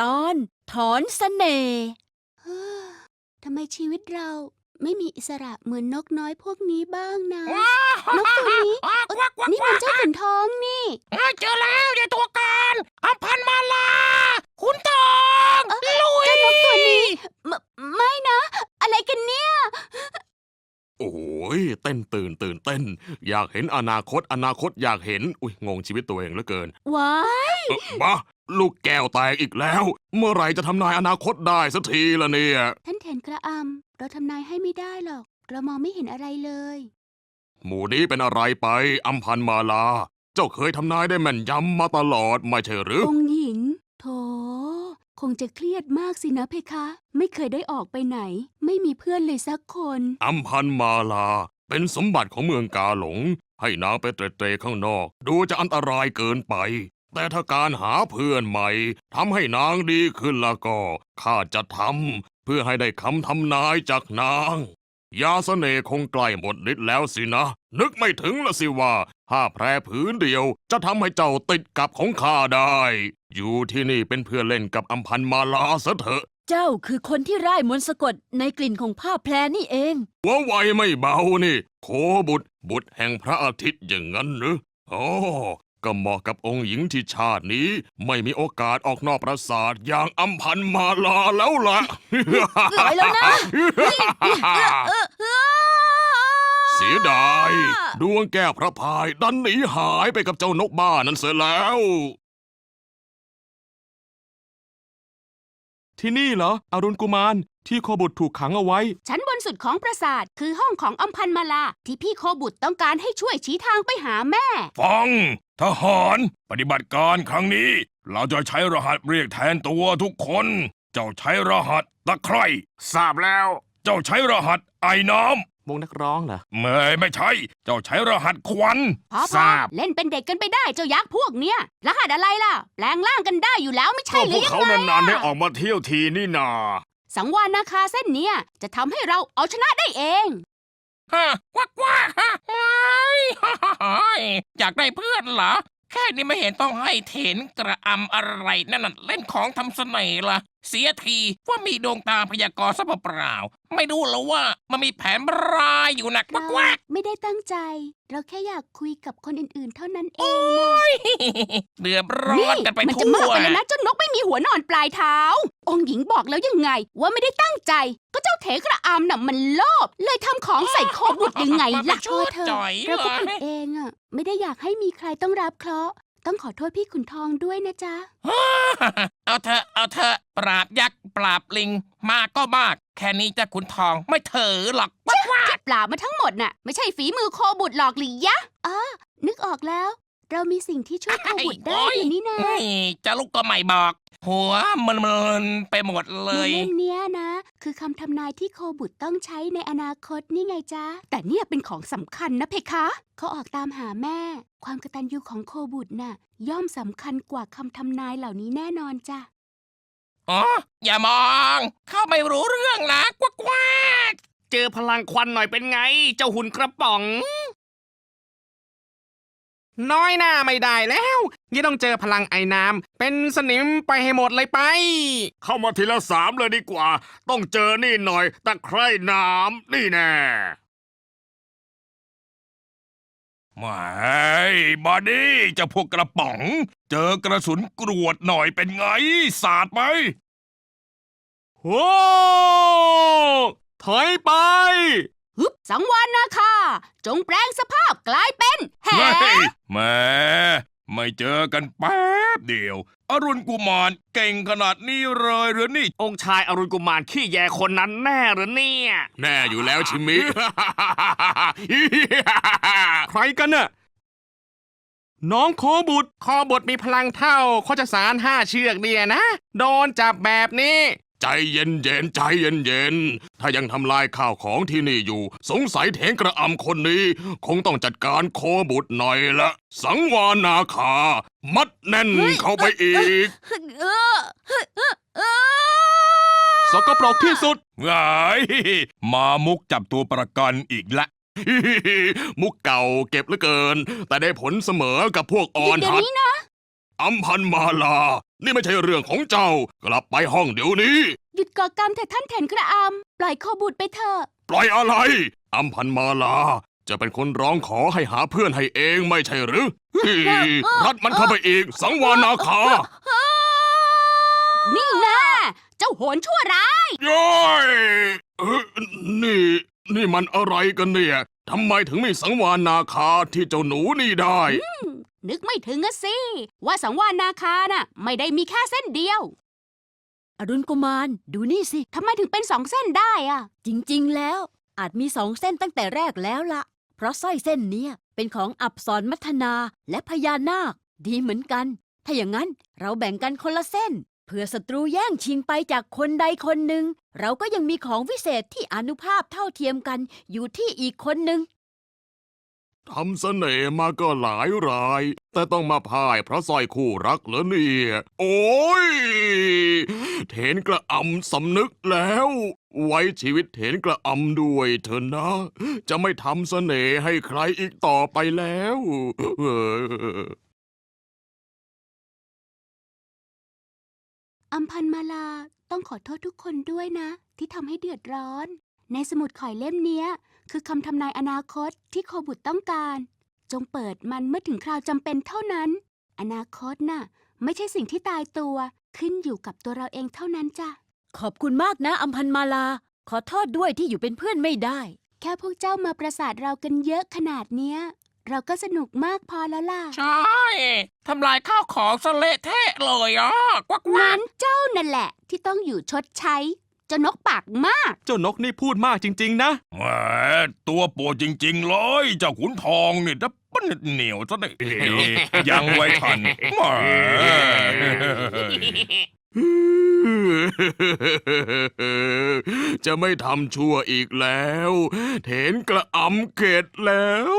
ตอนถอนเสน่ห์เฮ้อทำไมชีวิตเราไม่มีอิสระเหมือนนกน้อยพวกนี้บ้างนะ นกตัวนี้อะควักควักนี่คมัวันกเจ้าขุนทองนี่อะเจอแล้วยายตัวการอัมพันธ์มาลา คุณตองเอ้อลุย เจ้านกตัวนี้มไม่นะ อะไรกันเนี่ย โอ้ยเต้นตื่นตื่นเต้น อยากเห็นอนาคตอนาคตอยากเห็น อุ้ยงงชีวิตตัวเองเหลือเกินว้าย เออบ้า ลูกแก้วแตกอีกแล้ว เมื่อไหร่จะทำนายอนาคตได้สักทีละเนี่ย ท่านเถนกระอำเราทำนายให้ไม่ได้หรอก เรามองไม่เห็นอะไรเลย หมู่นี้เป็นอะไรไปอัมพันธ์มาลา เจ้าเคยทำนายได้แม่นยำมาตลอดไม่ใช่หรือ องค์หญิง โถ คงจะเครียดมากสินะเพคะ ไม่เคยได้ออกไปไหน ไม่มีเพื่อนเลยสักคน อัมพันธ์มาลา เป็นสมบัติของเมืองกาหลง ให้นางไปเตร่ๆข้างนอก ดูจะอันตรายเกินไป แต่ถ้าการหาเพื่อนใหม่ทำให้นางดีขึ้นแล้วก็ข้าจะทำเพื่อให้ได้คำทำนายจากนาง ยาเสน่ห์คงใกล้หมดฤทธิ์แล้วสินะ นึกไม่ถึงละสิว่าผ้าแพรผืนเดียว จะทำให้เจ้าติดกับของข้าได้ อยู่ที่นี่เป็นเพื่อนเล่นกับอัมพันธ์มาลาซะเถอะ เจ้าคือคนที่ร่ายมนต์สะกดในกลิ่นของผ้าแพรนี่เอง หัวไวไม่เบานี่ โคบุตรบุตรแห่งพระอาทิตย์อย่างนั้นหรืออ๋อ ก็เหมาะกับองค์หญิงที่ชาตินี้ ไม่มีโอกาสออกนอกปราสาทอย่างอัมพันธ์มาลาแล้วล่ะไปแล้วนะเสียดาย ดวงแก้วพระพายดันหนีหายไปกับเจ้านกบ้านั้นเสียแล้ว ที่นี่เหรออรุณกุมารที่โคบุตรถูกขังเอาไว้ ชั้นบนสุดของปราสาทคือห้องของอัมพันมาลาที่พี่โคบุตรต้องการให้ช่วยชี้ทางไปหาแม่ ฟัง ทหารปฏิบัติการครั้งนี้ เราจะใช้รหัสเรียกแทนตัวทุกคน เจ้าใช้รหัสตะไคร่ทราบแล้ว เจ้าใช้รหัสไอ้น้วงนักร้องเหรอำไม่ไม่ใช่ เจ้าใช้รหัสควันพอทพอราบ เล่นเป็นเด็กกันไปได้เจ้ายักษ์พวกเนี้ย รหัสอะไรล่ะ แปลงร่างกันได้อยู่แล้วไม่ใช่ก็หพรืวกอยังเขาไงนานๆได้อะออกมาเที่ยวทีนี่นา สังวานนาคาเส้นเนี้ยจะทำให้เราเอาชนะได้เอง ฮะวักว่าฮะไม่อยากได้เพื่อนเหรอ แค่นี้ไม่เห็นต้องให้เถนกระอำอะไรนั่นน่ะเล่นของทำเสน่ห์ละเสียทีว่ามีดวงตาพยากรณ์ซะเปล่าๆไม่รู้เหรอว่ามันมีแผนร้ายอยู่นักวัเรากว่าไม่ได้ตั้งใจ เราแค่อยากคุยกับคนอื่นๆ เท่านั้นเองเดือดร้นี่อนกันไปมันจะทั่มากวไปแล้วนะเจ้านกไม่มีหัวนอนปลายเท้า องค์หญิงบอกแล้วยังไง ว่าไม่ได้ตั้งใจ ก็เจ้าเถกระอามน่ะมันโลภเลยทำของใส่คอบุตรยังไงล่ะชั่วเธอจ่อยเราเหรก็อผิดเองอะ ไม่ได้อยากให้มีใครต้องรับเคราะห์ ต้องขอโทษพี่ขุนทองด้วยนะจ๊ะ เอาเถอะเอาเถอะปราบยักษ์ปราบลิง มากก็มาก แค่นี้จะขุนทองไม่เถอหรอกวักว่าเปล่ามาทั้งหมดน่ะ ไม่ใช่ฝีมือโคบุตรหรอกหรือยะอ๋อนึกออกแล้ว เรามีสิ่งที่ช่วยโคบุตรได้โอ้ยอยู่นี่นะนี่จะลูกก็ไม่บอก หัวมันมันๆไปหมดเลยเล่มเนี้ยนะ คือคำทำนายที่โคบุตรต้องใช้ในอนาคตนี่ไงจ๊ะ แต่เนี่ยเป็นของสำคัญนะเพคะ เขาออกตามหาแม่ ความกตัญญูของโคบุตรน่ะ ย่อมสำคัญกว่าคำทำนายเหล่านี้แน่นอนจ้ะอ๋ออย่ามอง เข้าไม่รู้เรื่องนะกวักว่าเจอพลังควันหน่อยเป็นไง เจ้าหุ่นกระป๋อง น้อยหน้าไม่ได้แล้วยี่ต้องเจอพลังไอ้น้ำเป็นสนิมไปให้หมดเลยไป เข้ามาทีละสามเลยดีกว่า ต้องเจอนี่หน่อยตะไคร่น้ำนี่แน่ไม่บอดี้เจะพวกกระป๋อง เจอกระสุนกรวดหน่อยเป็นไง สาดไหมโอ้ถอยไปฮึบ สังวานนาคาจงแปลงสภาพกลายเป็นแห เฮ้ยแหม่ไม่เจอกันแป๊บเดียว อรุณกุมารเก่งขนาดนี้เลยหรือนี่ องค์ชายอรุณกุมารขี้แยคนนั้นแน่หรือเนี่ย แน่อยู่แล้วชิมิ ใครกันน่ะ น้องโคบุตรคอบทมีพลังเท่าโคจสารห้าเชือกเนี่ยนะ โดนจับแบบนี้ ใจเย็นเย็นๆใจเย็นเย็นๆถ้ายังทำลายข้าวของที่นี่อยู่ สงสัยเถงกระอำคนนี้ คงต้องจัดการโคบุตรหน่อยละ สังวานาคา มัดแน่นเข้าไปอีกเออเออสกปรกที่สุดไงมามุกจับตัวประกันอีกละ มุกเก่าเก็บเหลือเกิน แต่ได้ผลเสมอกับพวกอ่อนเดี๋ยวหัดนี้นะอัมพันธ์มาลา นี่ไม่ใช่เรื่องของเจ้ากลับไปห้องเดี๋ยวนี้ หยุดก่อกรรมเถอะท่านเถนกระอำปล่อยโคบุตรไปเถอะ ปล่อยอะไร อัมพันมาลา จะเป็นคนร้องขอให้หาเพื่อนให้เองไม่ใช่หรือเฮ้ยรัดมันเข้าไปอีก สังวานาคานี่แน่เจ้าโหนชั่วร้ายย้อยเอ้อนี่ นี่มันอะไรกันเนี่ยทำไมถึงมีสังวานาคาที่เจ้าหนูนี่ได้ นึกไม่ถึงอะสิ ว่าสังวานาคาน่ะ ไม่ได้มีแค่เส้นเดียว อรุณกุมารดูนี่สิ ทำไมถึงเป็นสองเส้นได้อะจริงๆแล้ว อาจมีสองเส้นตั้งแต่แรกแล้วละเพราะสร้อยเส้นเนี้ยเป็นของอับสรมัทนาและพญานาค ดีเหมือนกัน ถ้าอย่างนั้นเราแบ่งกันคนละเส้น เพื่อศัตรูแย่งชิงไปจากคนใดคนหนึ่ง เราก็ยังมีของวิเศษที่อนุภาพเท่าเทียมกันอยู่ที่อีกคนหนึ่ง ทำเสน่ห์มาก็หลายราย แต่ต้องมาพ่ายเพราะสร้อยคู่รักเหรอเนี่ย โอ้ยเถนกระอำสำนึกแล้ว ไว้ชีวิตเถนกระอำด้วยเถอะนะ จะไม่ทำเสน่ห์ให้ใครอีกต่อไปแล้วเอออัมพันมาลาต้องขอโทษทุกคนด้วยนะ ที่ทำให้เดือดร้อน ในสมุดข่อยเล่มเนี้ย คือคำทำนายอนาคตที่โคบุตรต้องการ จงเปิดมันเมื่อถึงคราวจำเป็นเท่านั้น อนาคตน่ะ ไม่ใช่สิ่งที่ตายตัว ขึ้นอยู่กับตัวเราเองเท่านั้นจ้ะ ขอบคุณมากนะอัมพันมาลา ขอโทษด้วยที่อยู่เป็นเพื่อนไม่ได้ แค่พวกเจ้ามาประสาทเรากันเยอะขนาดเนี้ย เราก็สนุกมากพอแล้วล่ะ ใช่ ทำลายข้าวของสะเละเทะเลยอะกวักกวังั้กนเจ้านั่นแหละที่ต้องอยู่ชดใช้ เจ้านกปากมาก เจ้านกนี่พูดมากจริง ๆ นะ แหมตัวปวดจริง ๆ เลย เจ้าขุนทองนี่ดับเบิ้ลเหนียวซะนี่ยังไว้ทันแหมจะไม่ทำชั่วอีกแล้วเถนกระอำเกตแล้ว